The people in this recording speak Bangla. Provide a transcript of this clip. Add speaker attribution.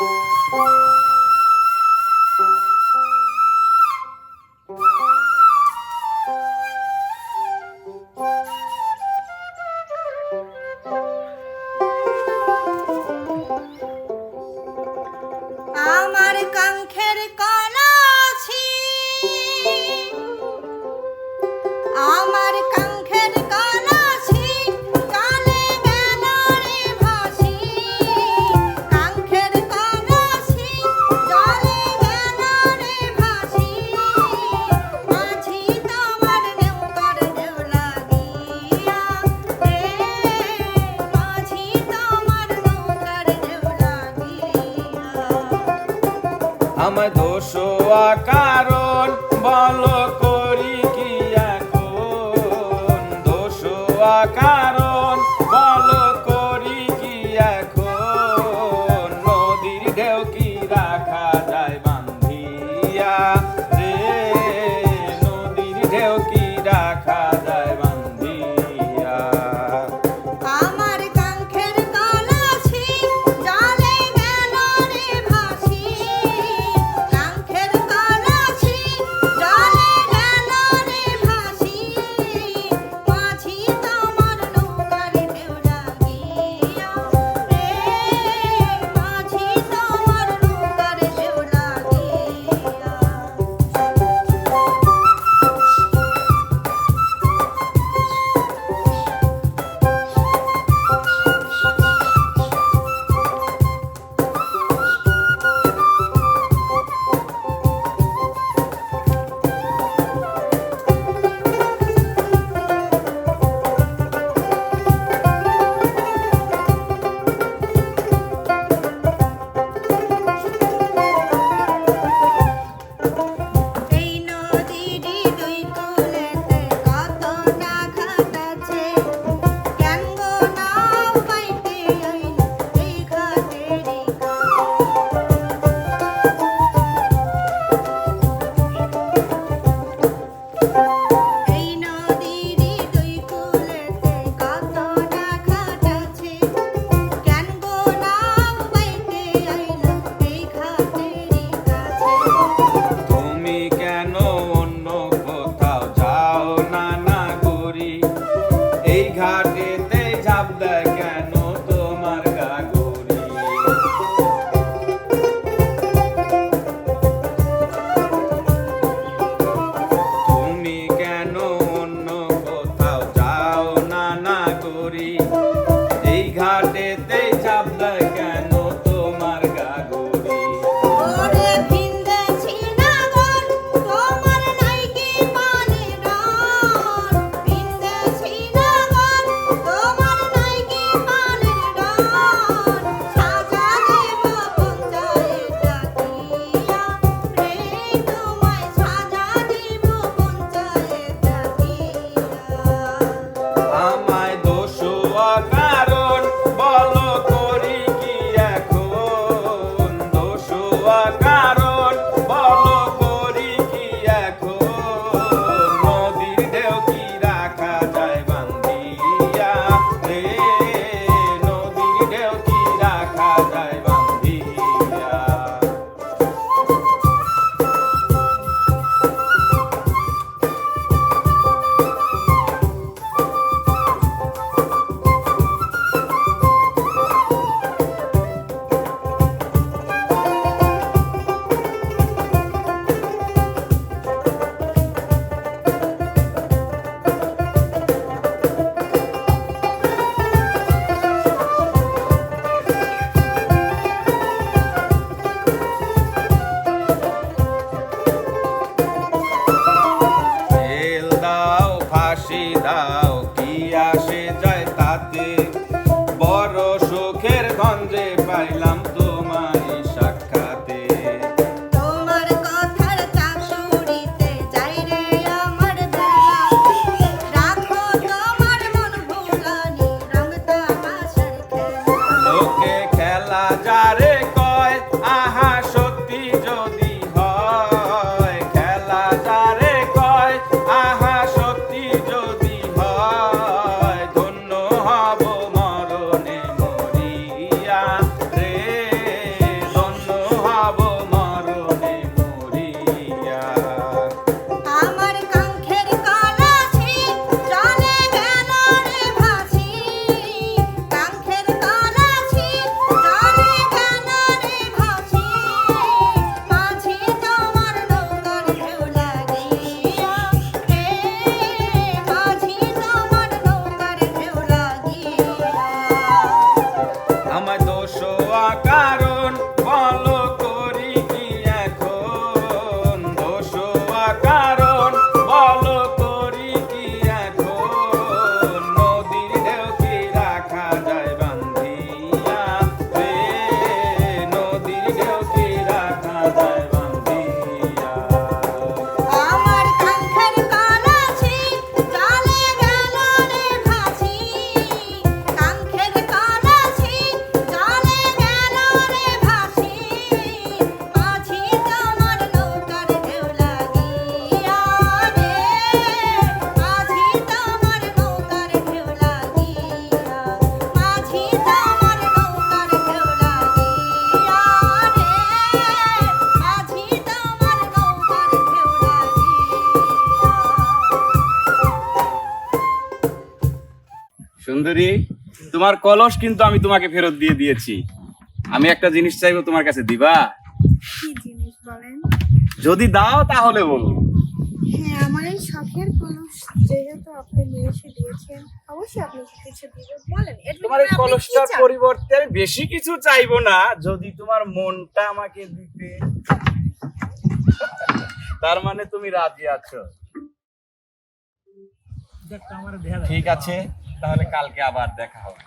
Speaker 1: আমার আমার
Speaker 2: দোষ কারণ বল দাও সুন্দরী তোমার কলস কিন্তু আমি তোমাকে ফেরত দিয়ে দিয়েছি। আমি একটা জিনিস চাইব তোমার কাছে দিবা?
Speaker 1: কি জিনিস বলেন?
Speaker 2: যদি দাও তাহলে বলব
Speaker 1: হ্যাঁ আমার এই শখের কলস যেহেতু আপনি নিয়ে এসে দিয়েছেন অবশ্যই আপনি কিছু দিবেন। বলেন
Speaker 2: তোমার এই
Speaker 1: বিনিময়ে আপনি কি
Speaker 2: কলসটার পরিবর্তে আমি বেশি কিছু চাইব না যদি তোমার মনটা আমাকে দিতে। তার মানে তুমি রাজি আছো। ঠিক আছে। তাহলে কালকে আবার দেখা হবে